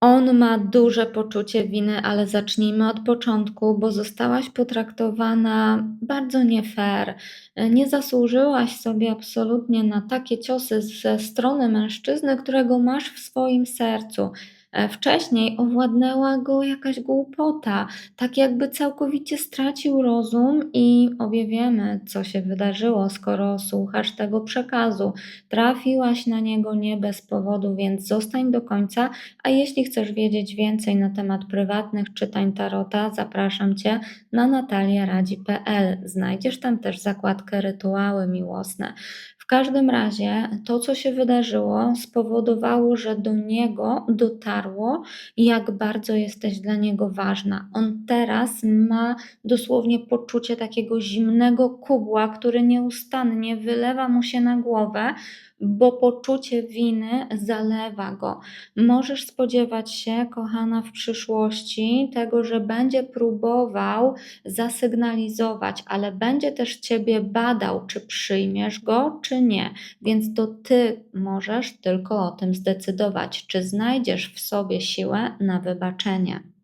On ma duże poczucie winy, ale zacznijmy od początku, bo zostałaś potraktowana bardzo nie fair. Nie zasłużyłaś sobie absolutnie na takie ciosy ze strony mężczyzny, którego masz w swoim sercu. E, Wcześniej owładnęła go jakaś głupota, tak jakby całkowicie stracił rozum i obie wiemy, co się wydarzyło, skoro słuchasz tego przekazu. Trafiłaś na niego nie bez powodu, więc zostań do końca, a jeśli chcesz wiedzieć więcej na temat prywatnych czytań tarota, zapraszam Cię na nataliaradzi.pl. Znajdziesz tam też zakładkę rytuały miłosne. W każdym razie to, co się wydarzyło, spowodowało, że do niego dotarło, jak bardzo jesteś dla niego ważna. On teraz ma dosłownie poczucie takiego zimnego kubła, który nieustannie wylewa mu się na głowę, bo poczucie winy zalewa go. Możesz spodziewać się, kochana, w przyszłości tego, że będzie próbował zasygnalizować, ale będzie też ciebie badał, czy przyjmiesz go, czy nie. Więc to ty możesz tylko o tym zdecydować, czy znajdziesz sobie siłę na wybaczenie.